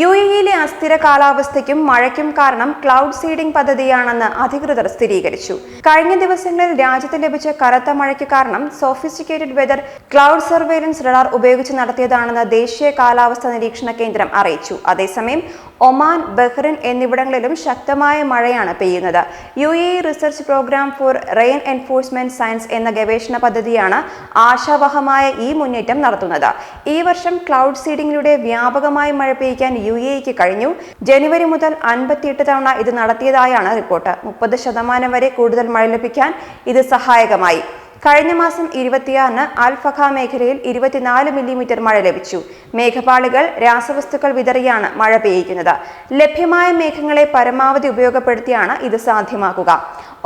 U എയിലെ അസ്ഥിര കാലാവസ്ഥയ്ക്കും മഴയ്ക്കും കാരണം ക്ലൗഡ് സീഡിംഗ് പദ്ധതിയാണെന്ന് അധികൃതർ സ്ഥിരീകരിച്ചു. കഴിഞ്ഞ ദിവസങ്ങളിൽ രാജ്യത്ത് ലഭിച്ച കനത്ത മഴയ്ക്ക് കാരണം sophisticated weather cloud surveillance radar ഉപയോഗിച്ച് നടത്തിയതാണെന്ന് ദേശീയ കാലാവസ്ഥ നിരീക്ഷണ കേന്ദ്രം അറിയിച്ചു. അതേസമയം ഒമാൻ ബഹ്റിൻ എന്നിവിടങ്ങളിലും ശക്തമായ മഴയാണ് പെയ്യുന്നത്. U A research programme for rain enforcement science എന്ന ഗവേഷണ പദ്ധതിയാണ് ആശാവഹമായ ഈ മുന്നേറ്റം നടത്തുന്നത്. ഈ വർഷം ക്ലൗഡ് സീഡിംഗിലൂടെ വ്യാപകമായി മഴ പെയ്യിക്കാൻ യു എക്ക് കഴിഞ്ഞു. ജനുവരി മുതൽ അൻപത്തിയെട്ട് തവണ ഇത് നടത്തിയതായാണ് റിപ്പോർട്ട്. മുപ്പത് ശതമാനം വരെ കൂടുതൽ മഴ ലഭിക്കാൻ ഇത് സഹായകമായി. കഴിഞ്ഞ മാസം ഇരുപത്തിയാറിന് അൽഫഖ മേഖലയിൽ ഇരുപത്തിനാല് മില്ലിമീറ്റർ മഴ ലഭിച്ചു. മേഘപാളികൾ രാസവസ്തുക്കൾ വിതറിയാണ് മഴ പെയ്യിക്കുന്നത്. ലഭ്യമായ മേഘങ്ങളെ പരമാവധി ഉപയോഗപ്പെടുത്തിയാണ് ഇത് സാധ്യമാക്കുക.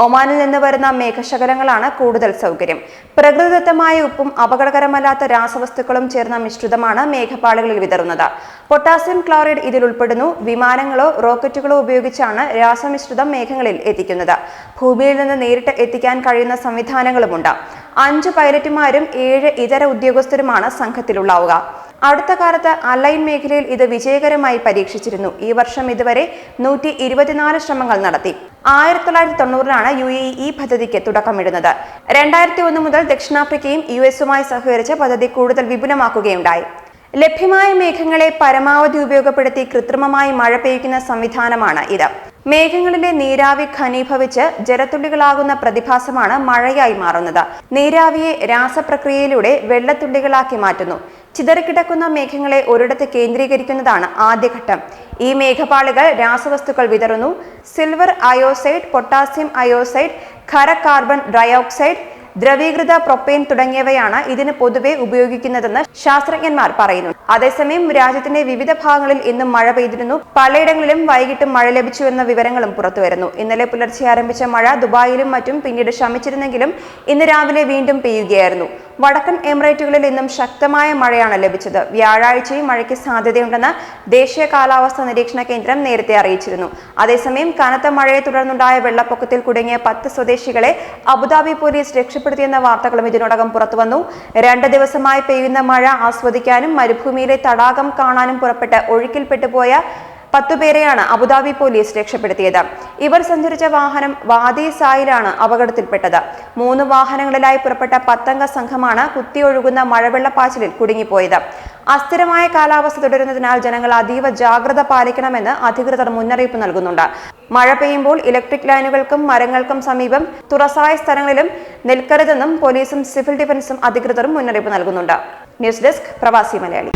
ഒമാനിൽ നിന്ന് വരുന്ന മേഘശകലങ്ങളാണ് കൂടുതൽ സൗകര്യം. പ്രകൃതിദത്തമായ ഉപ്പും അപകടകരമല്ലാത്ത രാസവസ്തുക്കളും ചേർന്ന മിശ്രിതമാണ് മേഘപാളികളിൽ വിതറുന്നത്. പൊട്ടാസ്യം ക്ലോറൈഡ് ഇതിൽ ഉൾപ്പെടുന്നു. വിമാനങ്ങളോ റോക്കറ്റുകളോ ഉപയോഗിച്ചാണ് രാസമിശ്രിതം മേഘങ്ങളിൽ എത്തിക്കുന്നത്. ഭൂമിയിൽ നിന്ന് നേരിട്ട് എത്തിക്കാൻ കഴിയുന്ന സംവിധാനങ്ങളുമുണ്ട്. അഞ്ച് പൈലറ്റുമാരും ഏഴ് ഇതര ഉദ്യോഗസ്ഥരുമാണ് സംഘത്തിലുള്ളാവുക. അടുത്ത കാലത്ത് അലൈൻ മേഖലയിൽ ഇത് വിജയകരമായി പരീക്ഷിച്ചിരുന്നു. ഈ വർഷം ഇതുവരെ നൂറ്റി ഇരുപത്തിനാല് ശ്രമങ്ങൾ നടത്തി. ആയിരത്തി തൊള്ളായിരത്തി തൊണ്ണൂറിലാണ് യു എ ഈ പദ്ധതിക്ക് തുടക്കമിടുന്നത്. രണ്ടായിരത്തി ഒന്ന് മുതൽ ദക്ഷിണാഫ്രിക്കയും യു എസുമായി സഹകരിച്ച് പദ്ധതി കൂടുതൽ വിപുലമാക്കുകയുണ്ടായി. ലഭ്യമായ മേഘങ്ങളെ പരമാവധി ഉപയോഗപ്പെടുത്തി കൃത്രിമമായി മഴ പെയ്യുന്ന സംവിധാനമാണ് ഇത്. മേഘങ്ങളിലെ നീരാവി ഖനീഭവിച്ച് ജലത്തുള്ളികളാകുന്ന പ്രതിഭാസമാണ് മഴയായി മാറുന്നത്. നീരാവിയെ രാസപ്രക്രിയയിലൂടെ വെള്ളത്തുള്ളികളാക്കി മാറ്റുന്നു. ചിതറിക്കിടക്കുന്ന മേഘങ്ങളെ ഒരിടത്ത് കേന്ദ്രീകരിക്കുന്നതാണ് ആദ്യഘട്ടം. ഈ മേഘപാളികൾ രാസവസ്തുക്കൾ വിതറുന്നു. സിൽവർ അയോസൈഡ് പൊട്ടാസ്യം അയോസൈഡ് ഖര കാർബൺ ഡയോക്സൈഡ് ദ്രവീകൃത പ്രൊപ്പെയിൻ തുടങ്ങിയവയാണ് ഇതിന് പൊതുവെ ഉപയോഗിക്കുന്നതെന്ന് ശാസ്ത്രജ്ഞന്മാർ പറയുന്നു. അതേസമയം രാജ്യത്തിന്റെ വിവിധ ഭാഗങ്ങളിൽ ഇന്നും മഴ പെയ്തിരുന്നു. പലയിടങ്ങളിലും വൈകിട്ട് മഴ ലഭിച്ചു എന്ന വിവരങ്ങളും പുറത്തുവരുന്നു. ഇന്നലെ പുലർച്ചെ ആരംഭിച്ച മഴ ദുബായിലും മറ്റും പിന്നീട് ശമിച്ചിരുന്നെങ്കിലും ഇന്ന് രാവിലെ വീണ്ടും പെയ്യുകയായിരുന്നു. വടക്കൻ എമിറേറ്റുകളിൽ ഇന്നും ശക്തമായ മഴയാണ് ലഭിച്ചത്. വ്യാഴാഴ്ചയും മഴയ്ക്ക് സാധ്യതയുണ്ടെന്ന് ദേശീയ കാലാവസ്ഥാ നിരീക്ഷണ കേന്ദ്രം നേരത്തെ അറിയിച്ചിരുന്നു. അതേസമയം കനത്ത മഴയെ തുടർന്നുണ്ടായ വെള്ളപ്പൊക്കത്തിൽ കുടുങ്ങിയ പത്ത് സ്വദേശികളെ അബുദാബി പോലീസ് രക്ഷപ്പെടുത്തിയെന്ന വാർത്തകളും ഇതിനോടകം പുറത്തുവന്നു. രണ്ട് ദിവസമായി പെയ്യുന്ന മഴ ആസ്വദിക്കാനും മരുഭൂമിയിലെ തടാകം കാണാനും പുറപ്പെട്ട് ഒഴുക്കിൽപ്പെട്ടുപോയ പത്തുപേരെയാണ് അബുദാബി പോലീസ് രക്ഷപ്പെടുത്തിയത്. ഇവർ സഞ്ചരിച്ച വാഹനം വാദി സായിലാണ് അപകടത്തിൽപ്പെട്ടത്. മൂന്ന് വാഹനങ്ങളിലായി പുറപ്പെട്ട പത്തംഗ സംഘമാണ് കുത്തിയൊഴുകുന്ന മഴവെള്ളപ്പാച്ചിലിൽ കുടുങ്ങിപ്പോയത്. അസ്ഥിരമായ കാലാവസ്ഥ തുടരുന്നതിനാൽ ജനങ്ങൾ അതീവ ജാഗ്രത പാലിക്കണമെന്ന് അധികൃതർ മുന്നറിയിപ്പ് നൽകുന്നുണ്ട്. മഴ പെയ്യുമ്പോൾ ഇലക്ട്രിക് ലൈനുകൾക്കും മരങ്ങൾക്കും സമീപം തുറസായ സ്ഥലങ്ങളിലും നിൽക്കരുതെന്നും പോലീസും സിവിൽ ഡിഫൻസും അധികൃതരും മുന്നറിയിപ്പ് നൽകുന്നുണ്ട്. ന്യൂസ് ഡെസ്ക് പ്രവാസി മലയാളി.